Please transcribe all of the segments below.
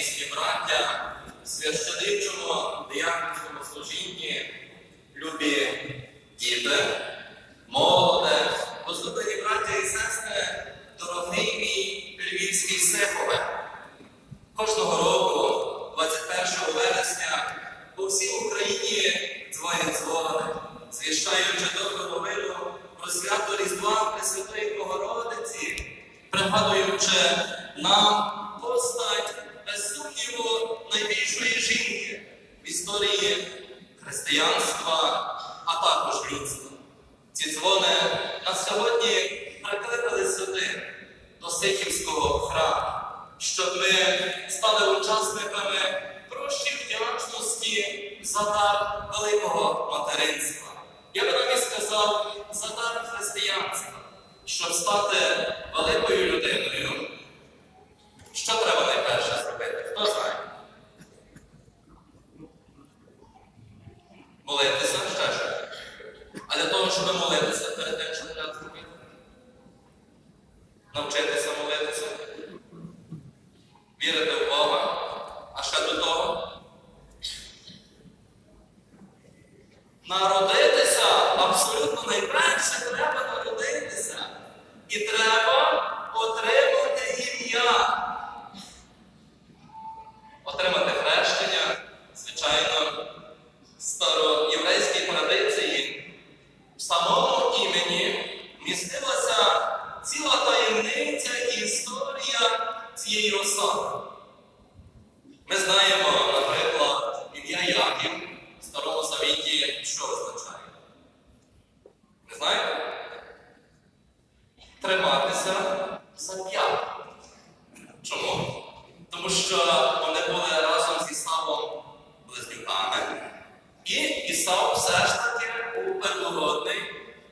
Мої співбраття, священичому дияконському служінні, любі діти, молоде, возлюблені браття і сестри, дорогий мій львівський Сихове. Кожного року, 21 вересня, по всій Україні дзвонять дзвони, звіщаючи добру новину про свято Різдва Пресвятої Богородиці, пригадуючи нам історії християнства, а також людства. Ці дзвони на сьогодні прикликали сюди, до Сихівського храму, щоб ми стали учасниками прощі вдячності за дар великого материнства. Я би навіть сказав за дар християнства, щоб стати великою людиною. Що треба найперше зробити? Хто знає? Молитися ще що? А для того, щоб молитися перед тим, що треба зробити? Навчитися молитися, вірити в Бога, а ще до того. Народитися абсолютно найперше треба народитися. І треба отримати ім'я. Отримати хрещення, звичайно, староєврейській традиції. В самому імені містилася ціла таємниця і історія цієї особи. Ми знаємо, наприклад, ім'я Яків в Старому Завіті що означає? Ви знаєте? Триматися за п'ятку. Чому? Тому що вони були разом з Ісавом близнюками. І Ісав все ж таки був первородний,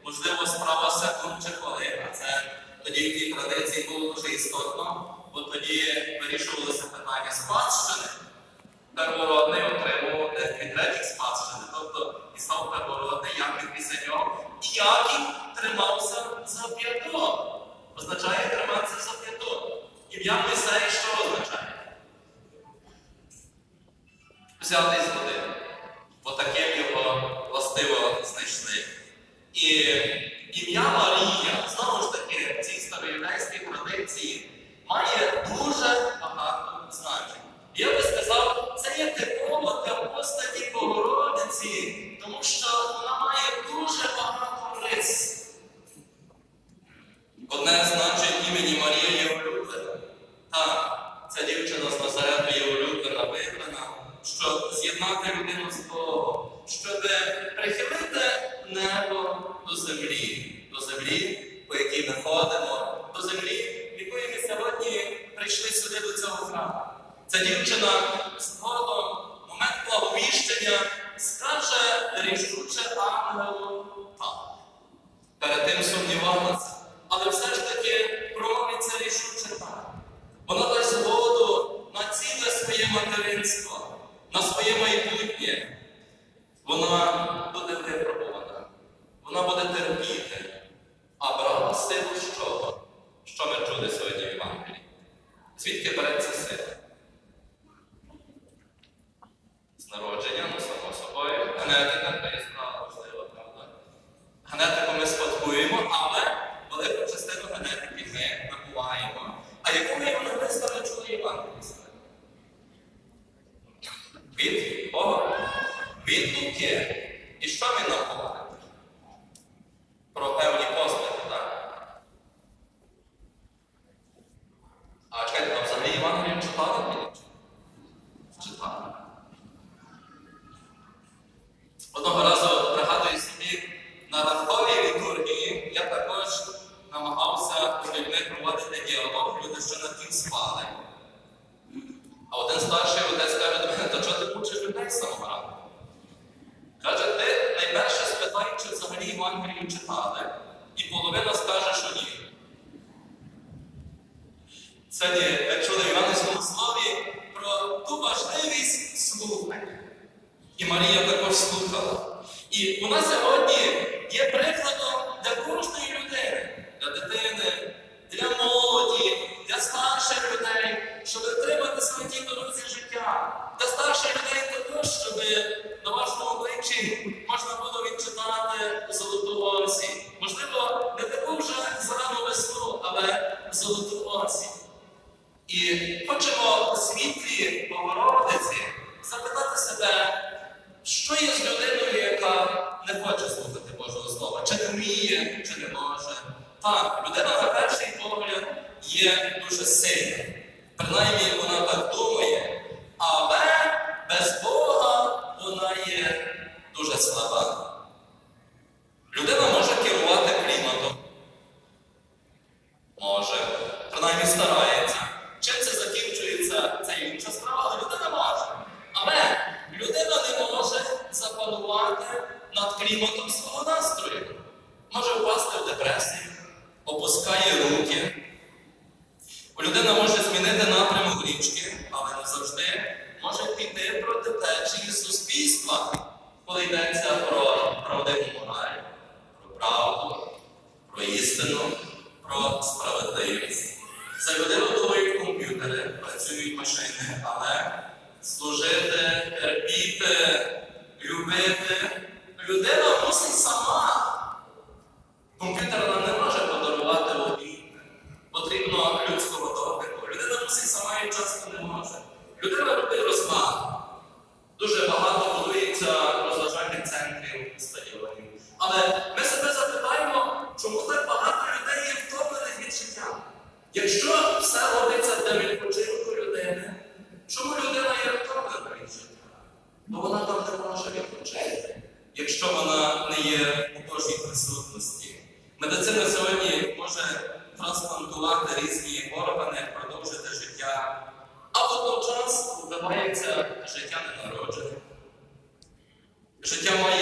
можливо, справа секунд чи хвилин, а це тоді в тій традиції було дуже істотно, бо тоді вирішувалося питання спадщини. Первородний отримував дві третіх спадщини, тобто Ісав первородний, Яків після нього. І Яків тримався за п'яток. Означає триматися за п'яток. Ім'я Мойсей що означає? Взятий з води. Бо таким його властиво знайшли. І ім'я Марія, знову ж таки, староюдейській традиції має дуже багато значень. Я би сказав, це є типово для постаті Богородиці, тому що вона має дуже багато рис. Одне з значень імені Марія є улюблена. Так, ця дівчина з Назарету є улюблена, вибрана, щоб з'єднати людину з Богом, щоб прихилити небо до землі, до землі, по якій ми ходимо, до землі, якої ми сьогодні прийшли сюди до цього храму. Ця дівчина згодом, момент благовіщення, скаже рішуче ангелу так. Перед тим сумнівалася, Ewangelia czwarty czytamy. Od nowela it sem Samar. Com que Медицина сьогодні може трансплантувати різні органи, продовжити життя, а водночас вдавається життя ненароджене. Життя має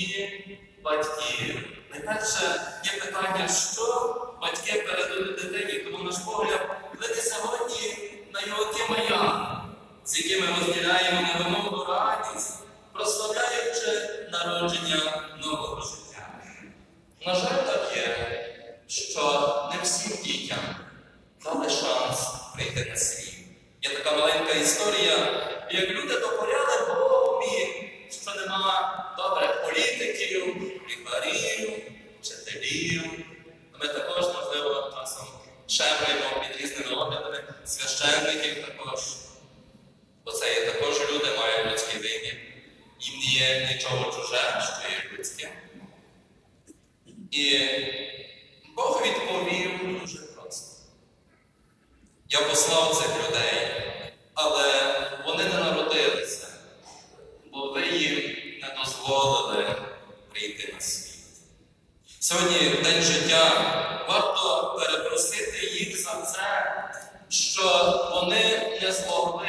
і. Найперше є питання, що батьки передали дитині, тому наш погляд лише сьогодні на Йоакима Яна, з якими розділяємо невимовну радість, прославляючи народження нового життя. На жаль, так є, що не всім дітям дали шанс прийти на світ. Є така маленька історія, як люди допоряли Богу, що нема добре політиків, лікарів, вчителів. Ми також, можливо, часом шепаємо під різними обідами священників також. Бо це є також люди мають людські вимір. Їм не є нічого чуже, що є людське. І Бог відповів дуже просто. Я послав цих людей, але. Сьогодні в день життя варто перепросити їх за це, що вони не змогли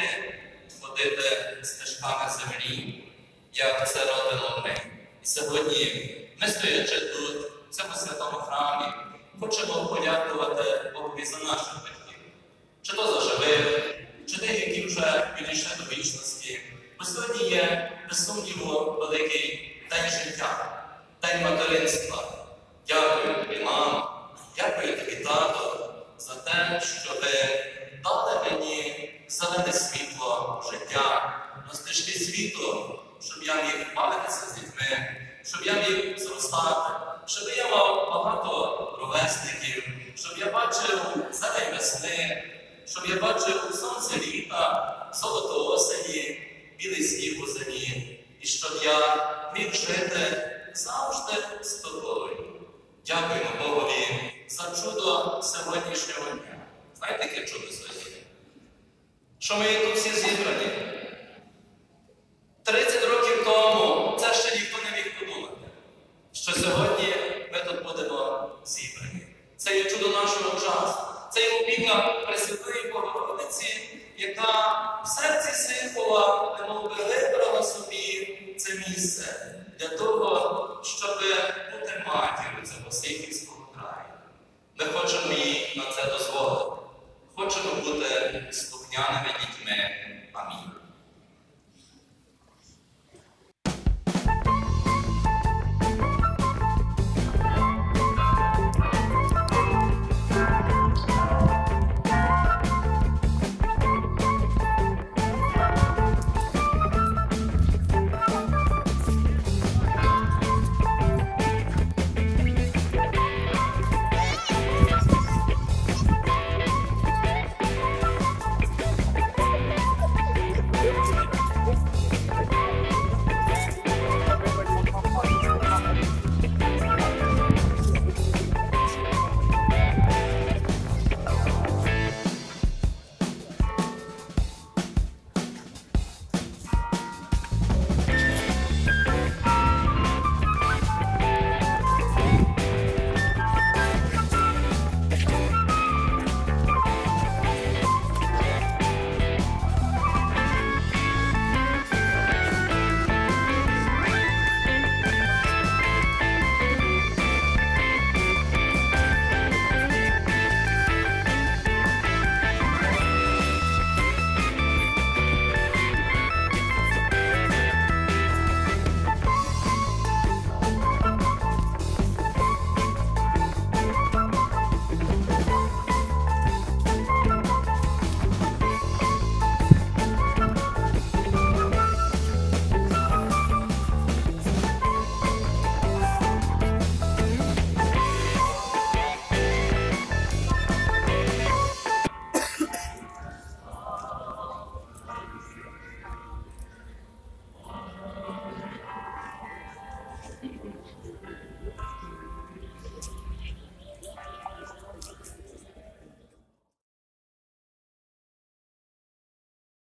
ходити стежками землі, як це родило ми. І сьогодні, ми стоячи тут, в цьому святому храмі, хочемо подякувати Богові за наших батьків, чи то за живих, чи тих, які вже більше до вічності. Бо сьогодні є, без сумніву, великий день життя, день материнства. Дякую тобі, мамо, дякую тобі, тато, за те, що ви дали мені зелене світло життя, на стежки світу, щоб я міг бавитися з дітьми, щоб я міг зростати, щоб я мав багато ровесників, щоб я бачив зелень весни, щоб я бачив сонце літа, золото осені, білий сніг у землі, і щоб я міг жити завжди з тобою. Дякуємо Богові за чудо сьогоднішнього дня. Знаєте, яке чудо сьогодні? Що ми тут всі зібрані?